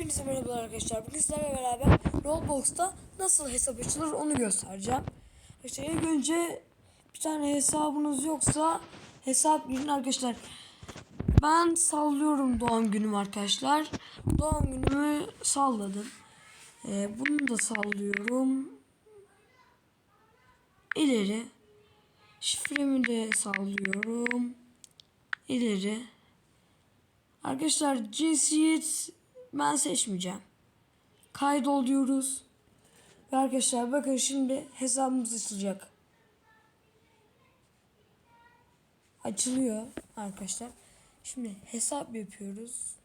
Hepinize merhabalar arkadaşlar. Bugün sizlerle beraber Roblox'ta nasıl hesap açılır onu göstereceğim. İşte ilk önce bir tane hesabınız yoksa hesap girin arkadaşlar. Ben sallıyorum doğum günüm arkadaşlar. Doğum günümü salladım. Ee, bunu da sallıyorum. İleri. Şifremi de sallıyorum. İleri. Arkadaşlar cinsiyet ben seçmeyeceğim. Kaydol diyoruz. Ve arkadaşlar bakın şimdi hesabımız açılacak. Açılıyor arkadaşlar. Şimdi hesap yapıyoruz.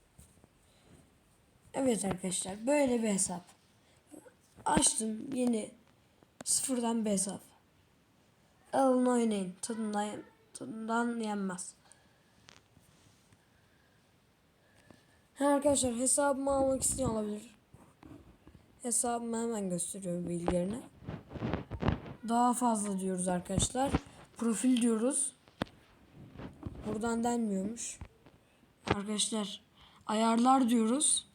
Evet arkadaşlar böyle bir hesap. Açtım yeni sıfırdan bir hesap. Alın oynayın tadından, tadından yenmez. Ha arkadaşlar hesabımı almak isteyen olabilir. Hesabımı hemen gösteriyorum bilgilerini. Daha fazla diyoruz arkadaşlar. Profil diyoruz. Buradan denmiyormuş. Arkadaşlar ayarlar diyoruz.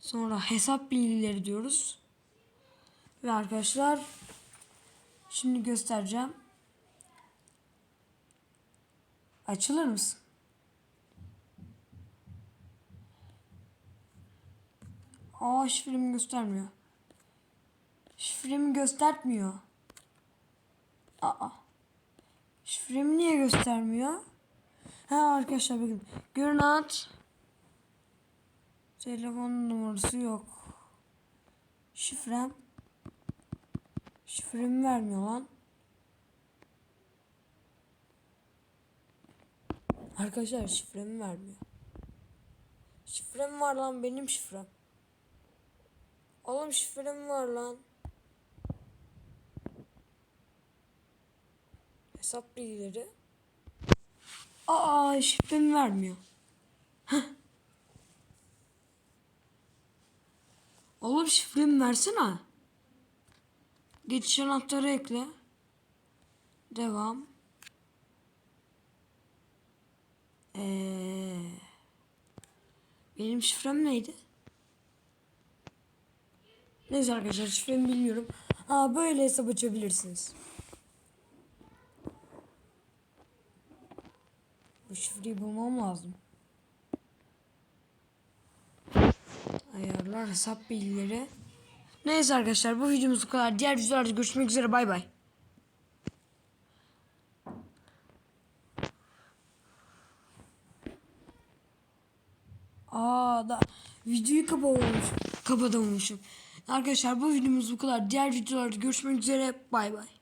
Sonra hesap bilgileri diyoruz. Ve arkadaşlar şimdi göstereceğim. Açılır mısın? Aa şifremi göstermiyor. Şifremi göstermiyor. Aa. Şifremi niye göstermiyor? Ha arkadaşlar bakın. Görün at. Telefon numarası yok. Şifrem. Şifremi vermiyor lan. Arkadaşlar şifremi vermiyor. Şifrem var lan benim şifrem. Oğlum şifrem var lan. Hesap bilgileri. Aa şifremi vermiyor. Heh. Oğlum şifremi versene. Geçiş anahtarı ekle. Devam. Ee, benim şifrem neydi? Neyse arkadaşlar şifremi bilmiyorum. Aa böyle hesap açabilirsiniz. Bu şifreyi bulmam lazım. Ayarlar hesap bilgileri. Neyse arkadaşlar bu videomuz bu kadar. Diğer videolarda görüşmek üzere bay bay. Aa da videoyu kapatamamışım. Kapatamamışım. Arkadaşlar bu videomuz bu kadar. Diğer videolarda görüşmek üzere. Bay bay.